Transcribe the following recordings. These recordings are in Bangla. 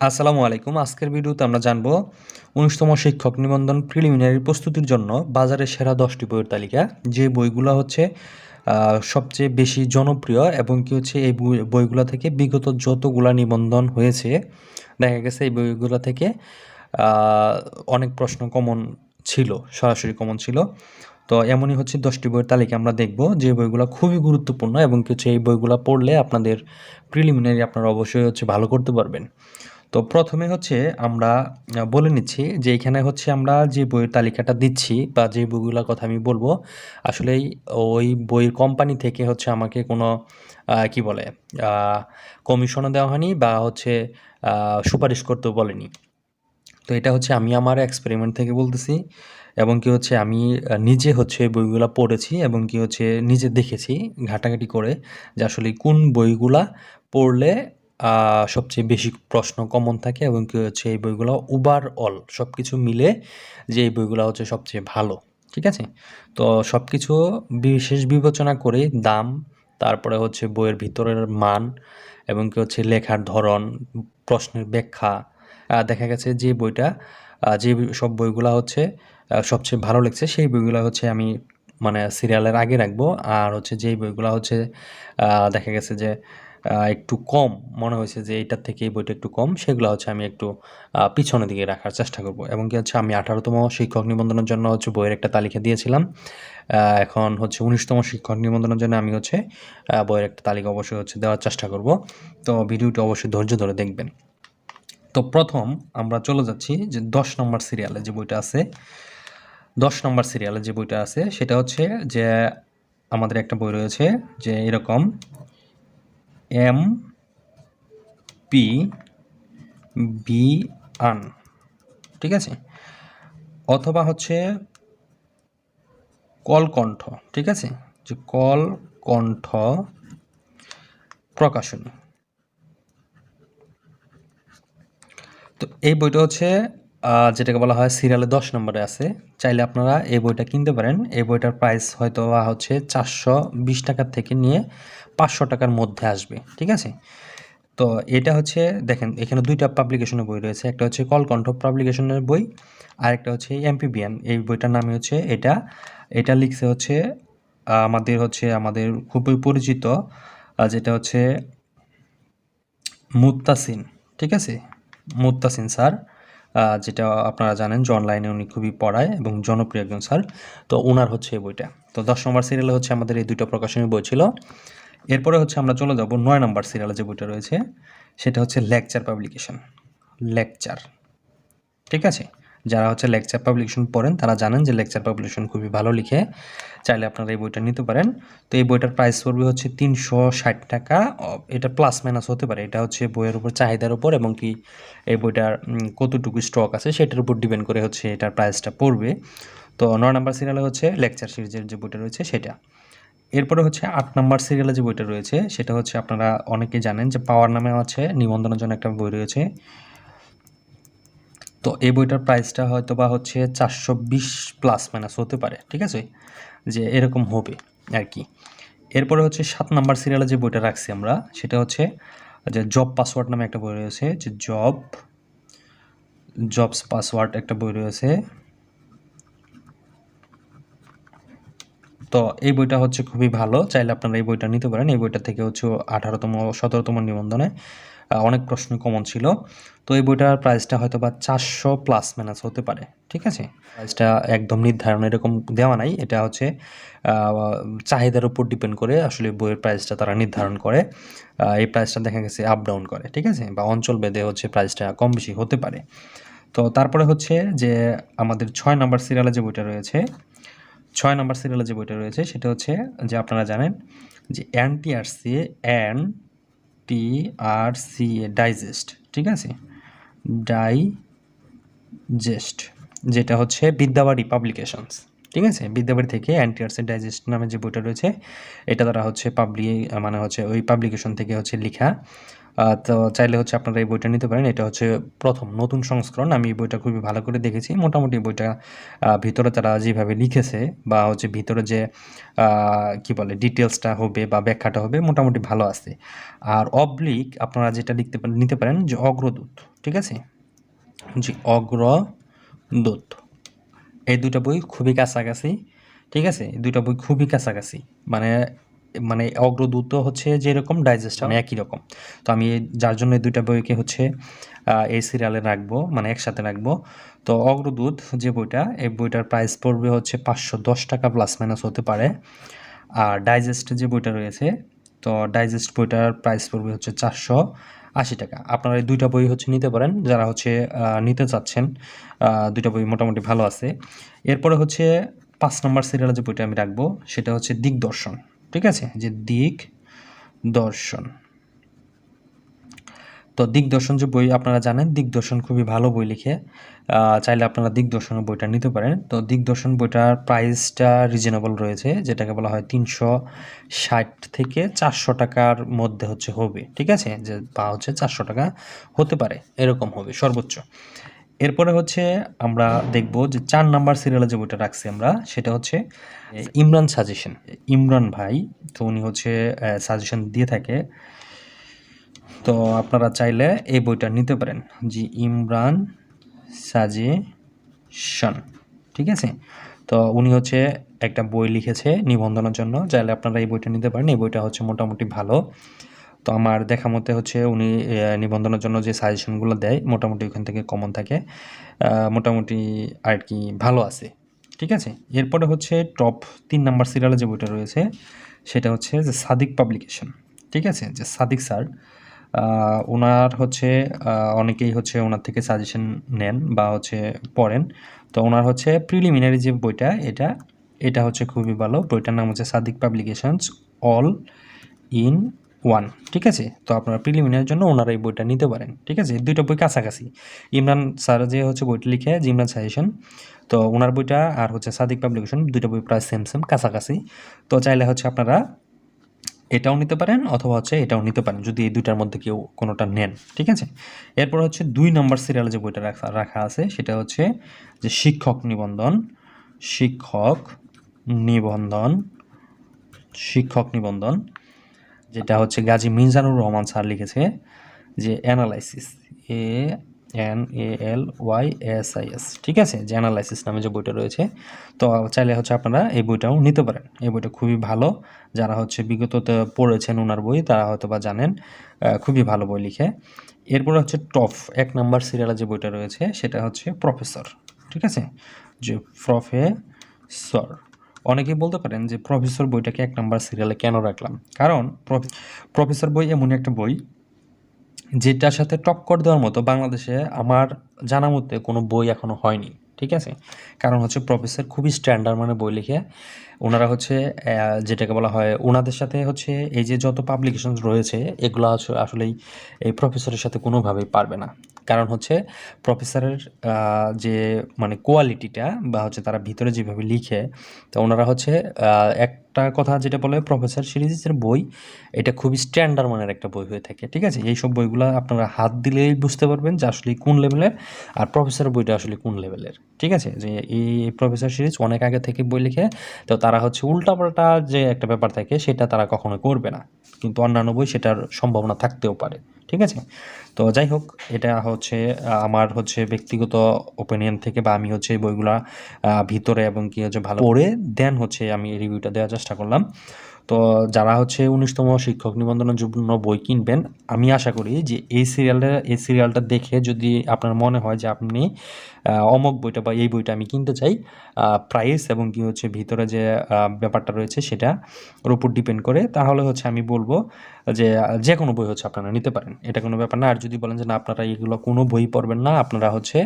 আসসালামু আলাইকুম। আজকের ভিডিওতে আমরা জানব উনিশতম শিক্ষক নিবন্ধন প্রিলিমিনারি প্রস্তুতির জন্য বাজারে সেরা দশটি বইয়ের তালিকা। যে বইগুলো হচ্ছে সবচেয়ে বেশি জনপ্রিয় এবং কি হচ্ছে, এই বই- বইগুলো থেকে বিগত যতগুলা নিবন্ধন হয়েছে, দেখা গেছে এই বইগুলো থেকে অনেক প্রশ্ন কমন ছিল, সরাসরি কমন ছিল। তো এমনই হচ্ছে দশটি বইয়ের তালিকা আমরা দেখব। যে বইগুলো খুবই গুরুত্বপূর্ণ এবং কি হচ্ছে, এই বইগুলো পড়লে আপনাদের প্রিলিমিনারি আপনারা অবশ্যই হচ্ছে ভালো করতে পারবেন। তো প্রথমে হচ্ছে আমরা বলে নিচ্ছি যে এখানে হচ্ছে আমরা যে বইয়ের তালিকাটা দিচ্ছি বা যে বইগুলোর কথা আমি বলব, আসলে ওই বইয়ের কোম্পানি থেকে হচ্ছে আমাকে কোনো কি বলে কমিশনও দেওয়া হয়নি বা হচ্ছে সুপারিশ করতেও বলেনি। তো এটা হচ্ছে আমি আমার এক্সপেরিমেন্ট থেকে বলতেছি এবং কি হচ্ছে আমি নিজে হচ্ছে বইগুলো পড়েছি এবং কি হচ্ছে নিজে দেখেছি ঘাটাঘাটি করে যে আসলে কোন বইগুলা পড়লে সবচেয়ে বেশি প্রশ্ন কমন থাকে এবং কি হচ্ছে, এই বইগুলো ওভারঅল সব কিছু মিলে যে এই বইগুলো হচ্ছে সবচেয়ে ভালো, ঠিক আছে? তো সব কিছু বিশেষ বিবেচনা করে দাম, তারপরে হচ্ছে বইয়ের ভিতরের মান এবং কি হচ্ছে লেখার ধরন, প্রশ্নের ব্যাখ্যা দেখা গেছে যে বইটা যে সব বইগুলো হচ্ছে সবচেয়ে ভালো লাগছে, সেই বইগুলো হচ্ছে আমি মানে সিরিয়ালের আগে রাখব, আর হচ্ছে যেই বইগুলো হচ্ছে দেখা গেছে যে একটু কম মনে হয়েছে যে এইটার থেকে এই বইটা একটু কম, সেগুলো হচ্ছে আমি একটু পিছনের দিকে রাখার চেষ্টা করব। এবং কি হচ্ছে, আমি আঠারোতম শিক্ষক নিবন্ধনের জন্য হচ্ছে বইয়ের একটা তালিকা দিয়েছিলাম। এখন হচ্ছে উনিশতম শিক্ষক নিবন্ধনের জন্য আমি হচ্ছে বইয়ের একটা তালিকা অবশ্যই হচ্ছে দেওয়ার চেষ্টা করব। তো ভিডিওটি অবশ্যই ধৈর্য ধরে দেখবেন। তো প্রথম আমরা চলে যাচ্ছি যে দশ নম্বর সিরিয়ালে যে বইটা আছে, দশ নম্বর সিরিয়ালে যে বইটা আছে, সেটা হচ্ছে যে আমাদের একটা বই রয়েছে যে এরকম এম পি বি আন, ঠিক আছে? অথবা হচ্ছে কলকণ্ঠ, ঠিক আছে? যে কলকণ্ঠ প্রকাশনী। তো এই বইটা হচ্ছে যেটাকে বলা হয় সিরিয়ালে দশ নম্বরে আছে। চাইলে আপনারা এই বইটা কিনতে পারেন। এই বইটার প্রাইস হয়তো হচ্ছে চারশো বিশ টাকার থেকে নিয়ে পাঁচশো টাকার মধ্যে আসবে। ঠিক আছে? তো এটা হচ্ছে, দেখেন, এখানে দুইটা পাবলিকেশনের বই রয়েছে। একটা হচ্ছে কলকণ্ঠ পাবলিকেশনের বই, আর একটা হচ্ছে এমপিবিএন। এই বইটার নামে হচ্ছে এটা। এটা লিখছে হচ্ছে আমাদের হচ্ছে, আমাদের খুবই পরিচিত যেটা হচ্ছে মুত্তাসিন। ঠিক আছে? মুত্তাসিন স্যার। যেটা আপনারা জানেন যে অনলাইনে উনি খুবই পড়ায় এবং জনপ্রিয় একজন স্যার। তো ওনার হচ্ছে এই বইটা। তো দশ নম্বর সিরিয়ালে হচ্ছে আমাদের এই দুটো প্রকাশনী বই ছিল। এরপরে হচ্ছে আমরা চলে যাব নয় নম্বর সিরিয়ালে যে বইটা রয়েছে, সেটা হচ্ছে লেকচার পাবলিকেশন লেকচার ঠিক আছে? যারা হচ্ছে লেকচার পাবলিকেশন পড়েন, তারা জানেন যে লেকচার পাবলিকেশন খুবই ভালো লিখে চাইলে আপনারা এই বইটা নিতে পারেন। তো এই বইটার প্রাইস পড়বে হচ্ছে তিনশো ষাট টাকা। এটা প্লাস মাইনাস হতে পারে। এটা হচ্ছে বইয়ের উপর চাহিদার উপর এবং কি এই বইটার কতটুকু স্টক আছে সেটার উপর ডিপেন্ড করে হচ্ছে এটার প্রাইসটা পড়বে। তো নয় নাম্বার সিরিয়ালে হচ্ছে লেকচার সিরিজের যে বইটা রয়েছে সেটা। এরপরে হচ্ছে আট নাম্বার সিরিয়ালে যে বইটা রয়েছে, সেটা হচ্ছে আপনারা অনেকে জানেন যে পাওয়ার নামে আছে, নিবন্ধনের জন্য একটা বই রয়েছে। তো এই বইটার প্রাইসটা হয়তো বা হচ্ছে চারশো বিশ প্লাস মাইনাস হতে পারে, ঠিক আছে? যে এরকম হবে আর কি। এরপরে হচ্ছে সাত নাম্বার সিরিয়ালে যে বইটা রাখছি আমরা, সেটা হচ্ছে যে জব পাসওয়ার্ড নামে একটা বই রয়েছে, যে জব জবস পাসওয়ার্ড একটা বই রয়েছে। তো এই বইটা হচ্ছে খুবই ভালো, চাইলে আপনারা এই বইটা নিতে পারেন। এই বইটা থেকে হচ্ছে আঠারোতম, সতেরোতম নিবন্ধনে অনেক প্রশ্ন কমন ছিল। তো এই বইটার প্রাইসটা হয়তো বা চারশো প্লাস মাইনাস হতে পারে, ঠিক আছে? প্রাইসটা একদম নির্ধারণ এরকম দেওয়া নাই। এটা হচ্ছে চাহিদার উপর ডিপেন্ড করে আসলে বইয়ের প্রাইসটা তারা নির্ধারণ করে। এই প্রাইসটা দেখা গেছে আপ ডাউন করে, ঠিক আছে? বা অঞ্চল ভেদে হচ্ছে প্রাইসটা কম বেশি হতে পারে। তো তারপরে হচ্ছে যে আমাদের ছয় নাম্বার সিরিয়ালে যে বইটা রয়েছে, ছয় নম্বর সিরিয়ালে যে বইটা রয়েছে, সেটা হচ্ছে যে আপনারা জানেন যে আর N T R C A, digest, ঠিক আছে? ডাইজেস্ট, যেটা হচ্ছে বিদ্যাবাড়ি পাবলিকেশনস, ঠিক আছে? বিদ্যাবাড়ি থেকে অ্যান্টিআরসি ডাইজেস্ট নামে যে বইটা রয়েছে, এটা তারা হচ্ছে পাবলি মানে হচ্ছে ওই পাবলিকেশন থেকে হচ্ছে লেখা তো চাইলে হচ্ছে আপনারা এই বইটা নিতে পারেন। এটা হচ্ছে প্রথম নতুন সংস্করণ। আমি এই বইটা খুবই ভালো করে দেখেছি। মোটামুটি বইটা ভিতরে তারা যেভাবে লিখেছে বা হচ্ছে ভিতরে যে কি বলে ডিটেলসটা হবে বা ব্যাখ্যাটা হবে, মোটামুটি ভালো আছে। আর অবলিক আপনারা যেটা লিখতে নিতে পারেন যে অগ্রদূত, ঠিক আছে? জি, অগ্রদূত। এই দুইটা বই খুবই কাছাকাছি, ঠিক আছে? দুইটা বই খুবই কাছাকাছি। মানে মানে অগ্রদূত হচ্ছে যেরকম ডাইজেস্ট মানে একই রকম। তো আমি যার জন্য দুইটা বইকে হচ্ছে এই সিরিয়ালে রাখব মানে একসাথে রাখব। তো অগ্রদূত যে বইটা, এই বইটার প্রাইস পড়বে হচ্ছে পাঁচশো দশ টাকা প্লাস মাইনাস হতে পারে। আর ডাইজেস্ট যে বইটা রয়েছে, তো ডাইজেস্ট বইটার প্রাইস পড়বে হচ্ছে চারশো আশি টাকা। আপনারা এই দুইটা বই হচ্ছে নিতে পারেন, যারা হচ্ছে নিতে চাচ্ছেন দুইটা বই মোটামুটি ভালো আছে। এরপরে হচ্ছে পাঁচ নম্বর সিরিয়ালে যে বইটা আমি রাখব, সেটা হচ্ছে দিগদর্শন। ঠিক আছে? যে দিক দর্শন। তো দিগদর্শন যে বই আপনারা জানেন দিগদর্শন খুবই ভালো বই লিখে চাইলে আপনারা দিগদর্শনের বইটা নিতে পারেন। তো দিগদর্শন বইটার প্রাইসটা রিজনেবল রয়েছে, যেটাকে বলা হয় তিনশো ষাট থেকে চারশো টাকার মধ্যে হচ্ছে হবে, ঠিক আছে? যে বা হচ্ছে চারশো টাকা হতে পারে, এরকম হবে সর্বোচ্চ। এরপরে হচ্ছে আমরা দেখব যে চার নাম্বার সিরিয়ালে যে বইটা রাখছি আমরা সেটা হচ্ছে ইমরান সাজেশন ইমরান ভাই তো উনি হচ্ছে সাজেশন দিয়ে থাকে। তো আপনারা চাইলে এই বইটা নিতে পারেন জি ইমরান সাজেশন ঠিক আছে? তো উনি হচ্ছে একটা বই লিখেছে নিবন্ধনের জন্য চাইলে আপনারা এই বইটা নিতে পারেন। এই বইটা হচ্ছে মোটামুটি ভালো। তো আমার দেখা মতে হচ্ছে উনি নিবন্ধনের জন্য যে সাজেশনগুলো দেয়, মোটামুটি ওখান থেকে কমন থাকে। মোটামুটি আর কি ভালো আছে। ঠিক আছে? এরপরে হচ্ছে টপ তিন নাম্বার সিরিয়ালে যে বইটা রয়েছে, সেটা হচ্ছে যে সাদিক পাবলিকেশন ঠিক আছে? যে সাদিক স্যার ওনার হচ্ছে অনেকেই হচ্ছে ওনার থেকে সাজেশন নেন বা হচ্ছে পড়েন। তো ওনার হচ্ছে প্রিলিমিনারি যে বইটা, এটা এটা হচ্ছে খুবই ভালো। বইটার নাম হচ্ছে Sadiq publications all in one, ঠিক আছে? তো আপনারা প্রিলিমিনারির জন্য ওনারা এই বইটা নিতে পারেন, ঠিক আছে? দুইটা বই কাছাকাছি। ইমরান স্যার যে হচ্ছে বইটা লিখে, যে ইমরান সাজেশন তো ওনার বইটা আর হচ্ছে সাদিক পাবলিকেশন দুইটা বই প্রায় সেম সেম কাছাকাছি। তো চাইলে হচ্ছে আপনারা এটাও নিতে পারেন অথবা হচ্ছে এটাও নিতে পারেন, যদি এই দুইটার মধ্যে কেউ কোনোটা নেন, ঠিক আছে? এরপর হচ্ছে দুই নম্বর সিরিয়ালে যে বইটা রাখা রাখা আছে, সেটা হচ্ছে যে শিক্ষক নিবন্ধন শিক্ষক নিবন্ধন শিক্ষক নিবন্ধন যেটা হচ্ছে গাজী মিজানুর রহমান স্যার লিখেছে যে analysis, A N A L Y S I S, ঠিক আছে? যে অ্যানালাইসিস নামে যে বইটা রয়েছে। তো চাইলে হচ্ছে আপনারা এই বইটাও নিতে পারেন। এই বইটা খুবই ভালো। যারা হচ্ছে বিগততে পড়েছেন ওনার বই, তারা হয়তো বা জানেন খুবই ভালো বই লিখে। এরপরে হচ্ছে টপ এক নাম্বার সিরিয়ালে যে বইটা রয়েছে, সেটা হচ্ছে প্রফেসর, ঠিক আছে? যে প্রফেসর। অনেকেই বলতে পারেন যে প্রফেসর বইটাকে এক নাম্বার সিরিয়ালে কেন রাখলাম? কারণ প্রফেসর বই এমনই একটা বই যেটার সাথে টক্কর দেওয়ার মতো বাংলাদেশে আমার জানা মতে কোনো বই এখনও হয়নি, ঠিক আছে? কারণ হচ্ছে প্রফেসর খুবই স্ট্যান্ডার্ড মানে বই লিখে ওনারা হচ্ছে যেটাকে বলা হয় ওনাদের সাথে হচ্ছে এই যে যত পাবলিকেশন রয়েছে, এগুলো আসলেই এই প্রফেসরের সাথে কোনোভাবেই পারবে না। কারণ হচ্ছে প্রফেসরের যে মানে কোয়ালিটিটা বা হচ্ছে তারা ভিতরে যেভাবে লিখে, তো ওনারা হচ্ছে একটা কথা যেটা বলে প্রফেসর সিরিজের বই, এটা খুবই স্ট্যান্ডার্ড মানের একটা বই হয়ে থাকে, ঠিক আছে? এইসব বইগুলো আপনারা হাত দিলেই বুঝতে পারবেন যে আসলে কোন লেভেলের আর প্রফেসর বইটা আসলে কোন লেভেলের, ঠিক আছে? যে এই প্রফেসর সিরিজ অনেক আগে থেকে বই লিখে, তো তারা হচ্ছে উল্টাপাল্টা যে একটা ব্যাপার থাকে সেটা তারা কখনো করবে না, কিন্তু অন্যান্য বই সেটার সম্ভাবনা থাকতেও পারে। ঠিক আছে? তো যাই হোক এটা হচ্ছে আমার হচ্ছে ব্যক্তিগত ওপিনিয়ন থেকে বা আমি হচ্ছে এই বইগুলা ভিতরে এবং কি হচ্ছে ভালো পড়ে দেন হচ্ছে আমি রিভিউটা দেওয়ার চেষ্টা করলাম। তো যারা হচ্ছে উনিশতম শিক্ষক নিবন্ধনের জন্য বই কিনবেন, আমি আশা করি যে এই সিরিয়ালটা এই সিরিয়ালটা দেখে যদি আপনার মনে হয় যে আপনি অমুক বইটা বা এই বইটা আমি কিনতে চাই প্রাইস এবং কি হচ্ছে ভিতরে যে ব্যাপারটা রয়েছে সেটা উপর ডিপেন্ড করে, তাহলে হচ্ছে আমি বলব যে যে কোনো বই হচ্ছে আপনারা নিতে পারেন। এটা কোনো ব্যাপার না। আর যদি বলেন যে না, আপনারা এগুলো কোনো বই পড়বেন না, আপনারা হচ্ছে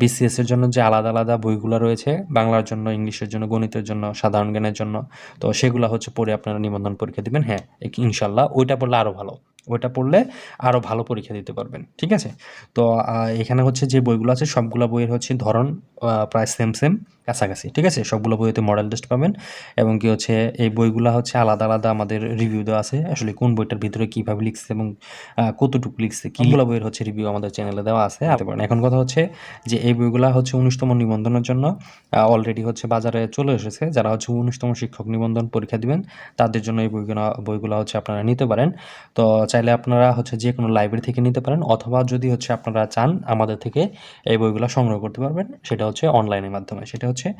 বিসিএসের জন্য যে আলাদা আলাদা বইগুলো রয়েছে, বাংলার জন্য, ইংলিশের জন্য, গণিতের জন্য, সাধারণ জ্ঞানের জন্য, তো সেগুলো হচ্ছে পড়ে আপনারা নিবন্ধন পরীক্ষা দেবেন হ্যাঁ ইনশাল্লাহ ওইটা পড়লে আরও ভালো। ওইটা পড়লে আরও ভালো পরীক্ষা দিতে পারবেন, ঠিক আছে? তো এখানে হচ্ছে যে বইগুলো আছে, সবগুলো বইয়ের হচ্ছে ধরন প্রায় সেম সেম কাছাকাছি ঠিক আছে? সবগুলো বইতে মডেল টেস্ট পাবেন এবং কি হচ্ছে এই বইগুলো হচ্ছে আলাদা আলাদা আমাদের রিভিউ দেওয়া আছে। আসলে কোন বইটার ভিতরে কীভাবে লিখছে এবং কতটুকু লিখছে কীগুলো বইয়ের হচ্ছে রিভিউ আমাদের চ্যানেলে দেওয়া আছে আনতে পারেন এখন কথা হচ্ছে যে এই বইগুলা হচ্ছে উনিশতম নিবন্ধনের জন্য অলরেডি হচ্ছে বাজারে চলে এসেছে। যারা হচ্ছে উনিশতম শিক্ষক নিবন্ধন পরীক্ষা দিবেন তাদের জন্য এই বইগুলো বইগুলো হচ্ছে আপনারা নিতে পারেন। তো চাইলে আপনারা হচ্ছে যে কোনো লাইব্রেরি থেকে নিতে পারেন অথবা যদি হচ্ছে আপনারা চান আমাদের থেকে এই বইগুলো সংগ্রহ করতে পারবেন সেটা হচ্ছে অনলাইনের মাধ্যমে। সেটা হচ্ছে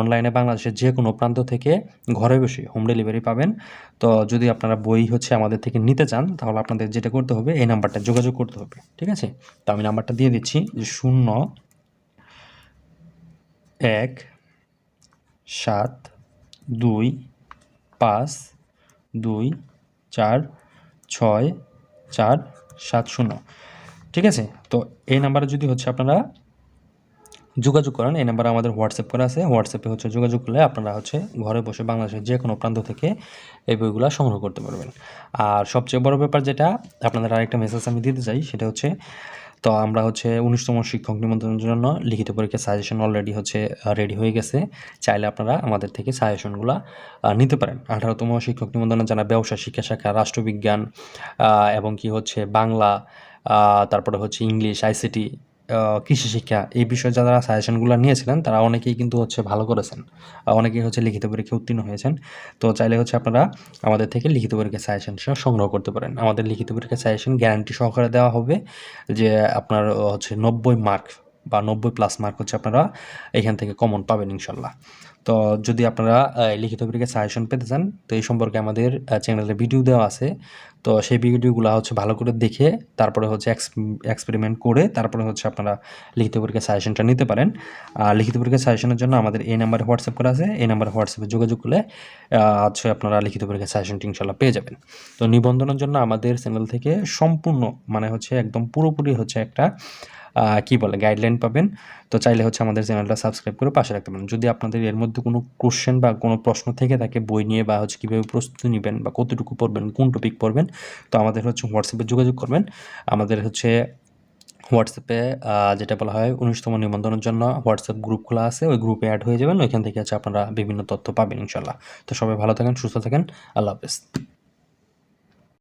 অনলাইনে বাংলাদেশের যে কোনো প্রান্ত থেকে ঘরে বসে হোম ডেলিভারি পাবেন। তো যদি আপনারা বই হচ্ছে আমাদের থেকে নিতে চান, তাহলে আপনাদের যেটা করতে হবে, এই নাম্বারটা যোগাযোগ করতে হবে, ঠিক আছে? তো আমি নাম্বারটা দিয়ে দিচ্ছি, যে শূন্য এক সাত দুই পাঁচ দুই চার ছয় চার সাত শূন্য, ঠিক আছে? তো এই নাম্বারে যদি হচ্ছে আপনারা যোগাযোগ করেন। এই নাম্বারে আমাদের হোয়াটসঅ্যাপ করা আছে। হোয়াটসঅ্যাপে হচ্ছে যোগাযোগ করলে আপনারা হচ্ছে ঘরে বসে বাংলাদেশের যে কোনো প্রান্ত থেকে এই বইগুলো সংগ্রহ করতে পারবেন। আর সবচেয়ে বড় ব্যাপার যেটা, আপনাদের আরেকটা মেসেজ আমি দিতে চাই, সেটা হচ্ছে, তো আমরা হচ্ছে উনিশতম শিক্ষক নিমন্ত্রণের জন্য লিখিত পরীক্ষার সাজেশন অলরেডি হচ্ছে রেডি হয়ে গেছে। চাইলে আপনারা আমাদের থেকে সাজেশনগুলো নিতে পারেন। আঠারোতম শিক্ষক নিবন্ধনে জানা ব্যবসা, শিক্ষা শাখা, রাষ্ট্রবিজ্ঞান এবং কি হচ্ছে বাংলা তারপরে হচ্ছে ইংলিশ আইসিটি কৃষি শিক্ষা এই বিষয়ে যারা সাজেশনগুলো নিয়েছিলেন, তারা অনেকেই কিন্তু হচ্ছে ভালো করেছেন। অনেকেই হচ্ছে লিখিত পরীক্ষা উত্তীর্ণ হয়েছেন। তো চাইলে হচ্ছে আপনারা আমাদের থেকে লিখিত পরীক্ষা সাজেশন সংগ্রহ করতে পারেন। আমাদের লিখিত পরীক্ষা সাজেশন গ্যারান্টি সহকারে দেওয়া হবে যে আপনার হচ্ছে নব্বই মার্ক বা নব্বই প্লাস মার্ক হচ্ছে আপনারা এখান থেকে কমন পাবেন ইনশাল্লাহ। তো যদি আপনারা লিখিত পরীক্ষা সাজেশন পেতে চান, তো এই সম্পর্কে আমাদের চ্যানেলে ভিডিও দেওয়া আছে। তো সেই ভিডিওগুলো হচ্ছে ভালো করে দেখে, তারপরে হচ্ছে এক্সপেরিমেন্ট করে, তারপরে হচ্ছে আপনারা লিখিত পরীক্ষা সাজেশনটা নিতে পারেন। আর লিখিত পরীক্ষা সাজেশনের জন্য আমাদের এই নাম্বারে হোয়াটসঅ্যাপ করা আছে। এই নাম্বারে হোয়াটসঅ্যাপে যোগাযোগ করলে হচ্ছে আপনারা লিখিত পরীক্ষা সাজেশনটি ইনশাল্লাহ পেয়ে যাবেন। তো নিবন্ধনের জন্য আমাদের চ্যানেল থেকে সম্পূর্ণ মানে হচ্ছে একদম পুরোপুরি হচ্ছে একটা কি বলে গাইডলাইন পাবেন। তো চাইলে হচ্ছে আমাদের চ্যানেলটা সাবস্ক্রাইব করে পাশে রাখতে পারেন। যদি আপনাদের এর মধ্যে কোনো কোশ্চেন বা কোনো প্রশ্ন থেকে থাকে, বই নিয়ে বা হচ্ছে কীভাবে প্রস্তুতি নেবেন বা কতটুকু পড়বেন, কোন টপিক পড়বেন, তো আমাদের হচ্ছে হোয়াটসঅ্যাপে যোগাযোগ করবেন। আমাদের হচ্ছে হোয়াটসঅ্যাপে যেটা বলা হয় উনিশতম নিবন্ধনের জন্য হোয়াটসঅ্যাপ গ্রুপ খোলা আছে। ওই গ্রুপে অ্যাড হয়ে যাবেন। ওইখান থেকে হচ্ছে আপনারা বিভিন্ন তথ্য পাবেন ইনশাল্লাহ তো সবাই ভালো থাকেন, সুস্থ থাকেন। আল্লাহ হাফেজ।